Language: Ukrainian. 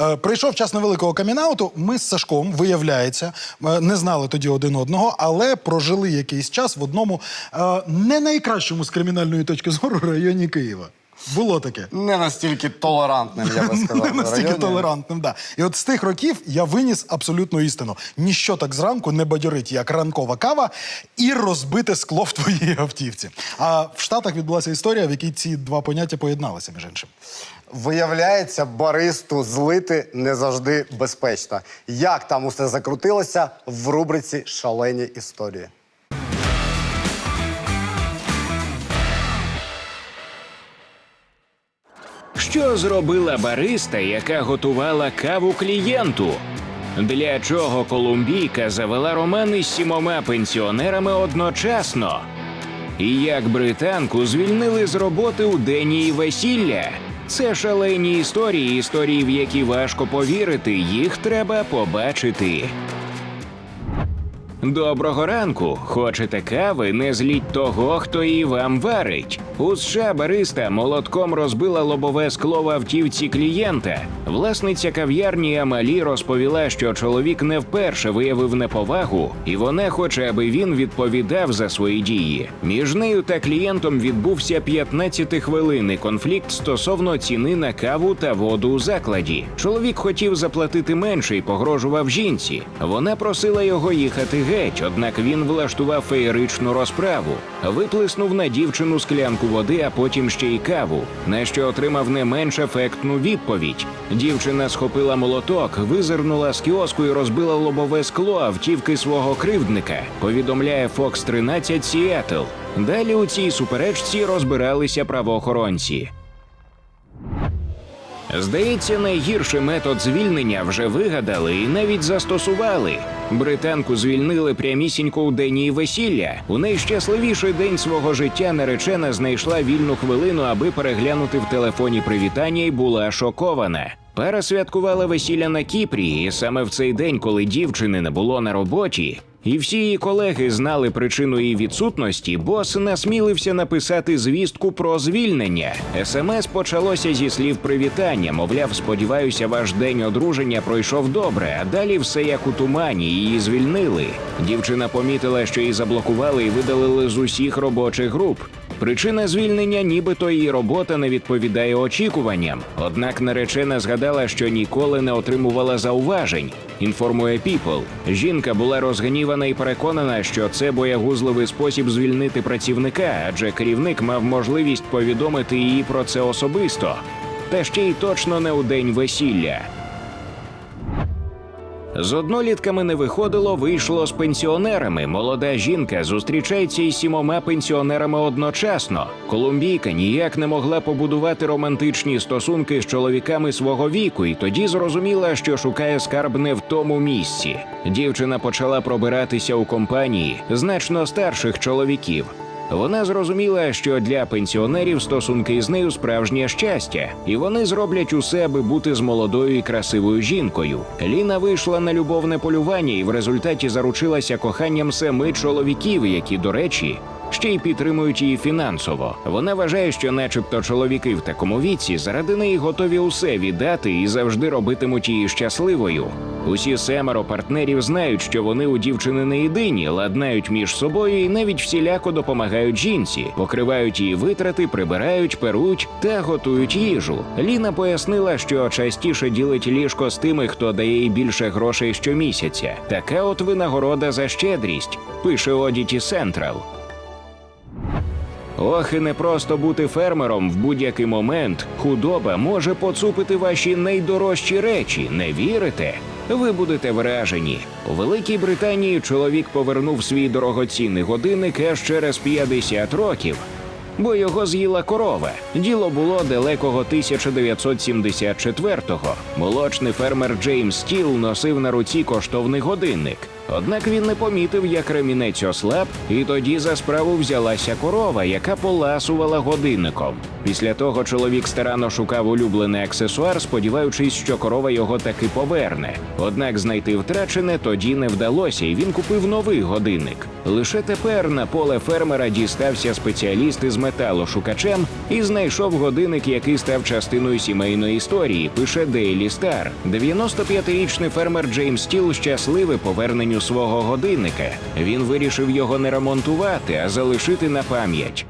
Е, Прийшов час невеликого камінауту. Ми з Сашком, виявляється, е, не знали тоді один одного, але прожили якийсь час в одному е, не найкращому з кримінальної точки зору районі Києва. Було таке. Не настільки толерантним, я би сказав. Не настільки районі. толерантним, да. І от з тих років я виніс абсолютну істину. Ніщо так зранку не бадьорить, як ранкова кава і розбите скло в твоїй автівці. А в Штатах відбулася історія, в якій ці два поняття поєдналися між іншим. Виявляється, баристу злити не завжди безпечно. Як там усе закрутилося в рубриці Шалені історії. Що зробила бариста, яка готувала каву клієнту? Для чого колумбійка завела роман із сімома пенсіонерами одночасно? І як британку звільнили з роботи у день її весілля? Це шалені історії, історії, в які важко повірити, їх треба побачити. Доброго ранку! Хочете кави? Не зліть того, хто її вам варить. У США бариста молотком розбила лобове скло в автівці клієнта. Власниця кав'ярні Амалі розповіла, що чоловік не вперше виявив неповагу, і вона хоче, аби він відповідав за свої дії. Між нею та клієнтом відбувся 15-хвилинний конфлікт стосовно ціни на каву та воду у закладі. Чоловік хотів заплатити менше і погрожував жінці. Вона просила його їхати геть, однак він влаштував феєричну розправу, виплеснув на дівчину склянку води, а потім ще й каву, на що отримав не менш ефектну відповідь. Дівчина схопила молоток, визирнула з кіоску і розбила лобове скло автівки свого кривдника. Повідомляє Fox 13 Сіетл. Далі у цій суперечці розбиралися правоохоронці. Здається, найгірший метод звільнення вже вигадали і навіть застосували. Британку звільнили прямісінько у день її весілля. У найщасливіший день свого життя наречена знайшла вільну хвилину, аби переглянути в телефоні привітання і була шокована. Пара святкувала весілля на Кіпрі, і саме в цей день, коли дівчини не було на роботі, і всі її колеги знали причину її відсутності, бос насмілився написати звістку про звільнення. СМС почалося зі слів привітання. Мовляв, сподіваюся, ваш день одруження пройшов добре, а далі все як у тумані. Її звільнили. Дівчина помітила, що її заблокували і видалили з усіх робочих груп. Причина звільнення, нібито її робота не відповідає очікуванням. Однак наречена згадала, що ніколи не отримувала зауважень. Інформує People. Жінка була розгнівана і переконана, що це боягузливий спосіб звільнити працівника, адже керівник мав можливість повідомити її про це особисто. Та ще й точно не у день весілля. З однолітками не виходило, вийшло з пенсіонерами. Молода жінка зустрічається із сімома пенсіонерами одночасно. Колумбійка ніяк не могла побудувати романтичні стосунки з чоловіками свого віку, і тоді зрозуміла, що шукає скарб не в тому місці. Дівчина почала пробиратися у компанії значно старших чоловіків. Вона зрозуміла, що для пенсіонерів стосунки з нею справжнє щастя, і вони зроблять усе, аби бути з молодою і красивою жінкою. Ліна вийшла на любовне полювання і в результаті заручилася коханням семи чоловіків, які, до речі, ще й підтримують її фінансово. Вона вважає, що, начебто, чоловіки в такому віці заради неї готові усе віддати і завжди робитимуть її щасливою. Усі семеро партнерів знають, що вони у дівчини не єдині, ладнають між собою і навіть всіляко допомагають жінці, покривають її витрати, прибирають, перуть та готують їжу. Ліна пояснила, що частіше ділить ліжко з тими, хто дає їй більше грошей щомісяця. Така от винагорода за щедрість, пише Одіті Сентрал. Ох, і не просто бути фермером в будь-який момент. Худоба може поцупити ваші найдорожчі речі. Не вірите? Ви будете вражені. У Великій Британії чоловік повернув свій дорогоцінний годинник аж через 50 років. Бо його з'їла корова. Діло було далекого 1974-го. Молочний фермер Джеймс Стіл носив на руці коштовний годинник. Однак він не помітив, як ремінець ослаб, і тоді за справу взялася корова, яка поласувала годинником. Після того чоловік старанно шукав улюблений аксесуар, сподіваючись, що корова його таки поверне. Однак знайти втрачене тоді не вдалося, і він купив новий годинник. Лише тепер на поле фермера дістався спеціаліст із металошукачем і знайшов годинник, який став частиною сімейної історії. Пише Daily Star. 95-річний фермер Джеймс Стіл щасливий поверненню свого годинника. Він вирішив його не ремонтувати, а залишити на пам'ять.